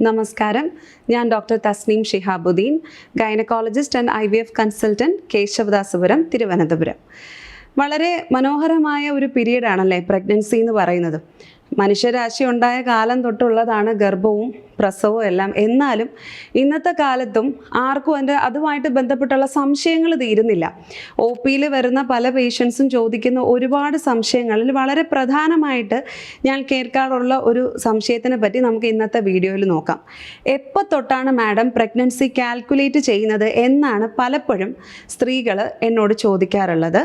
നമസ്കാരം. ഞാൻ doctor Tasneem Shihabuddin gynaecologist and I V F consultant Kesavadasapuram Thiruvananthapuram. വളരെ മനോഹരമായ ഒരു പീരീഡാണല്ലേ പ്രഗ്നൻസി എന്ന് പറയുന്നത്. മനുഷ്യരാശി ഉണ്ടായ കാലം തൊട്ടുള്ളതാണ് ഗർഭവും പ്രസവവും എല്ലാം. എന്നാലും ഇന്നത്തെ കാലത്തും ആർക്കും അതിന്റെ അതുമായിട്ട് ബന്ധപ്പെട്ടുള്ള സംശയങ്ങൾ തീരുന്നില്ല. ഒ പിയിൽ വരുന്ന പല പേഷ്യൻസും ചോദിക്കുന്ന ഒരുപാട് സംശയങ്ങളിൽ വളരെ പ്രധാനമായിട്ട് ഞാൻ കേൾക്കാറുള്ള ഒരു സംശയത്തിനെ പറ്റി നമുക്ക് ഇന്നത്തെ വീഡിയോയിൽ നോക്കാം. എപ്പോൾ തൊട്ടാണ് മാഡം പ്രഗ്നൻസി കാൽക്കുലേറ്റ് ചെയ്യുന്നത് എന്നാണ് പലപ്പോഴും സ്ത്രീകൾ എന്നോട് ചോദിക്കാറുള്ളത്.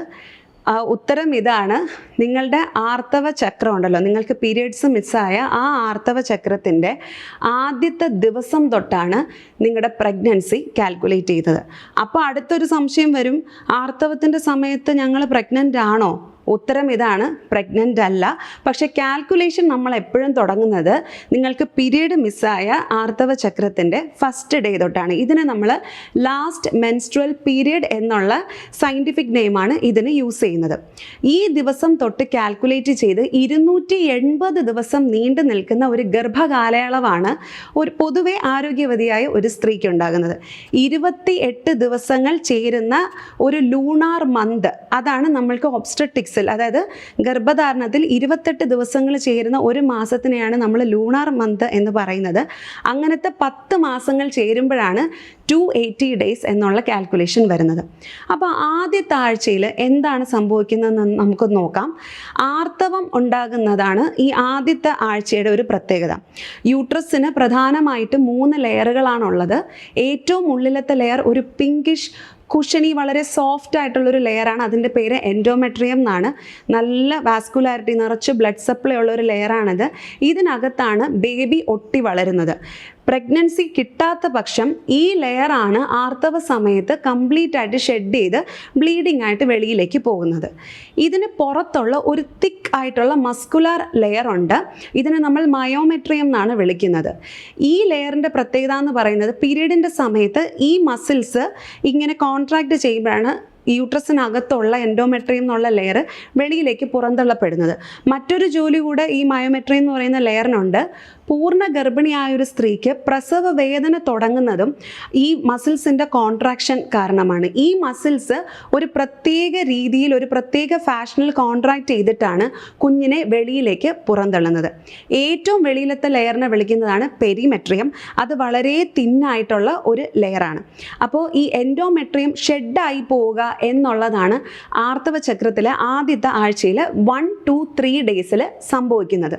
ഉത്തരം ഇതാണ്. നിങ്ങളുടെ ആർത്തവ ചക്രം ഉണ്ടല്ലോ. നിങ്ങൾക്ക് പീരിയഡ്സ് മിസ്സായ ആ ആർത്തവ ചക്രത്തിന്റെ ആദ്യത്തെ ദിവസം തൊട്ടാണ് നിങ്ങളുടെ പ്രഗ്നൻസി കാൽക്കുലേറ്റ് ചെയ്തത്. അപ്പോൾ അടുത്തൊരു സംശയം വരും. ആർത്തവത്തിന്റെ സമയത്ത് ഞങ്ങൾ പ്രഗ്നന്റ് ആണോ? ഉത്തരം ഇതാണ് പ്രഗ്നന്റ് അല്ല. പക്ഷെ കാൽക്കുലേഷൻ നമ്മൾ എപ്പോഴും തുടങ്ങുന്നത് നിങ്ങൾക്ക് പീരീഡ് മിസ്സായ ആർത്തവ ചക്രത്തിന്റെ ഫസ്റ്റ് ഡേ തൊട്ടാണ്. ഇതിനെ നമ്മൾ ലാസ്റ്റ് മെൻസ്ട്രൽ പീരിയഡ് എന്നുള്ള സയന്റിഫിക് നെയിമാണ് ഇതിന് യൂസ് ചെയ്യുന്നത്. ഈ ദിവസം തൊട്ട് കാൽക്കുലേറ്റ് ചെയ്ത് ഇരുന്നൂറ്റി എൺപത് ദിവസം നീണ്ടു നിൽക്കുന്ന ഒരു ഗർഭകാലയളവാണ് ഒരു പൊതുവെ ആരോഗ്യവതിയായ ഒരു സ്ത്രീക്ക് ഉണ്ടാകുന്നത്. ഇരുപത്തി എട്ട് ദിവസങ്ങൾ ചേരുന്ന ഒരു ലൂണാർ മന്ത് അതാണ് നമ്മൾക്ക് ഒബ്സ്റ്ററ്റിക്സിൽ അതായത് ഗർഭധാരണത്തിൽ ഇരുപത്തെട്ട് ദിവസങ്ങൾ ചേരുന്ന ഒരു മാസത്തിനെയാണ് നമ്മൾ ലൂണാർ മന്ത് എന്ന് പറയുന്നത്. അങ്ങനത്തെ പത്ത് മാസങ്ങൾ ചേരുമ്പോഴാണ് ടു എയ്റ്റി ഡേയ്സ് എന്നുള്ള കാൽക്കുലേഷൻ വരുന്നത്. അപ്പോൾ ആദ്യത്തെ ആഴ്ചയിൽ എന്താണ് സംഭവിക്കുന്നതെന്ന് നമുക്ക് നോക്കാം. ആർത്തവം ഉണ്ടാകുന്നതാണ് ഈ ആദ്യത്തെ ആഴ്ചയുടെ ഒരു പ്രത്യേകത. യൂട്രസിന് പ്രധാനമായിട്ട് മൂന്ന് ലെയറുകളാണുള്ളത് ഏറ്റവും ഉള്ളിലത്തെ ലെയർ ഒരു പിങ്കിഷ് കുഷനി വളരെ സോഫ്റ്റ് ആയിട്ടുള്ളൊരു ലെയറാണ് അതിന്റെ പേര് എൻഡോമെട്രിയം എന്നാണ്. നല്ല വാസ്കുലാരിറ്റി നിറച്ച് ബ്ലഡ് സപ്ലൈ ഉള്ള ഒരു ലെയറാണിത് ഇതിനകത്താണ് ബേബി ഒട്ടി വളരുന്നത്. പ്രഗ്നൻസി കിട്ടാത്ത പക്ഷം ഈ ആണ് ആർത്തവ സമയത്ത് കംപ്ലീറ്റ് ആയിട്ട് ഷെഡ് ചെയ്ത് ബ്ലീഡിംഗ് ആയിട്ട് വെളിയിലേക്ക് പോകുന്നത്. ഇതിന് പുറത്തുള്ള ഒരു തിക്ക് ആയിട്ടുള്ള മസ്കുലാർ ലെയർ ഉണ്ട്. ഇതിനെ നമ്മൾ മയോമെട്രിയം എന്നാണ് വിളിക്കുന്നത്. ഈ ലെയറിന്റെ പ്രത്യേകത എന്ന് പറയുന്നത് പീരീഡിന്റെ സമയത്ത് ഈ മസിൽസ് ഇങ്ങനെ കോൺട്രാക്ട് ചെയ്യുമ്പോഴാണ് യൂട്രസിനകത്തുള്ള എൻഡോമെട്രിയം എന്നുള്ള ലെയർ വെളിയിലേക്ക് പുറന്തള്ളപ്പെടുന്നത്. മറ്റൊരു ജോലി കൂടെ ഈ മയോമെട്രിയം എന്ന് പറയുന്ന ലെയറിനുണ്ട് പൂർണ ഗർഭിണിയായ ഒരു സ്ത്രീക്ക് പ്രസവ വേദന തുടങ്ങുന്നതും ഈ മസിൽസിന്റെ കോൺട്രാക്ഷൻ കാരണമാണ്. ഈ മസിൽസ് ഒരു പ്രത്യേക രീതിയിൽ ഒരു പ്രത്യേക ഫാഷനിൽ കോൺട്രാക്ട് ചെയ്തിട്ടാണ് കുഞ്ഞിനെ വെളിയിലേക്ക് പുറന്തള്ളുന്നത്. ഏറ്റവും വെളിയിലത്തെ ലെയറിനെ വിളിക്കുന്നതാണ് പെരിമെട്രിയം അത് വളരെ തിന്നായിട്ടുള്ള ഒരു ലെയറാണ് അപ്പോൾ ഈ എൻഡോമെട്രിയം ഷെഡായി പോവുക എന്നുള്ളതാണ് ആർത്തവ ചക്രത്തിലെ ആദ്യത്തെ ആഴ്ചയിൽ വൺ ടു ത്രീ ഡേയ്സിൽ സംഭവിക്കുന്നത്.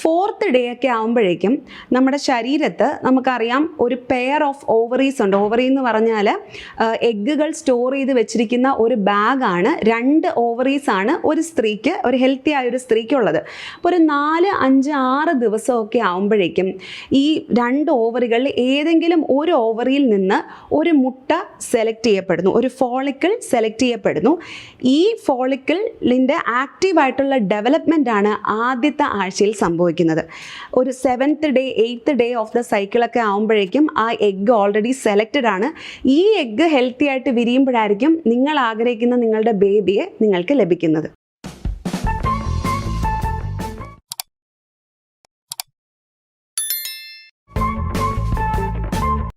ഫോർത്ത് ഡേ ഒക്കെ ആകുമ്പോഴേക്കും നമ്മുടെ ശരീരത്ത് നമുക്കറിയാം ഒരു പെയർ ഓഫ് ഓവറീസ് ഉണ്ട്. ഓവറി എന്ന് പറഞ്ഞാൽ എഗ്ഗുകൾ സ്റ്റോർ ചെയ്ത് വെച്ചിരിക്കുന്ന ഒരു ബാഗാണ് രണ്ട് ഓവറീസ് ആണ് ഒരു സ്ത്രീക്ക് ഒരു ഹെൽത്തി ആയ ഒരു സ്ത്രീക്കുള്ളത്. അപ്പോൾ ഒരു നാല് അഞ്ച് ആറ് ദിവസമൊക്കെ ആകുമ്പോഴേക്കും ഈ രണ്ട് ഓവറികളിൽ ഏതെങ്കിലും ഒരു ഓവറിയിൽ നിന്ന് ഒരു മുട്ട സെലക്ട് ചെയ്യപ്പെടുന്നു. ഒരു ഫോളിക്കിൾ സെലക്ട് ചെയ്യപ്പെടുന്നു. ഈ ഫോളിക്കിളിന്റെ ആക്റ്റീവായിട്ടുള്ള ഡെവലപ്മെന്റ് ആണ് ആദ്യത്തെ ആഴ്ചയിൽ സംഭവിക്കുന്നത്. ഒരു seventh day eighth day of the സൈക്കിളൊക്കെ ആകുമ്പോഴേക്കും ആ എഗ്ഗ് ഓൾറെഡി സെലക്റ്റഡ് ആണ്. ഈ എഗ്ഗ് ഹെൽത്തി ആയിട്ട് വിരിയുമ്പോഴായിരിക്കും നിങ്ങൾ ആഗ്രഹിക്കുന്ന നിങ്ങളുടെ ബേബിയെ നിങ്ങൾക്ക് ലഭിക്കുന്നത്.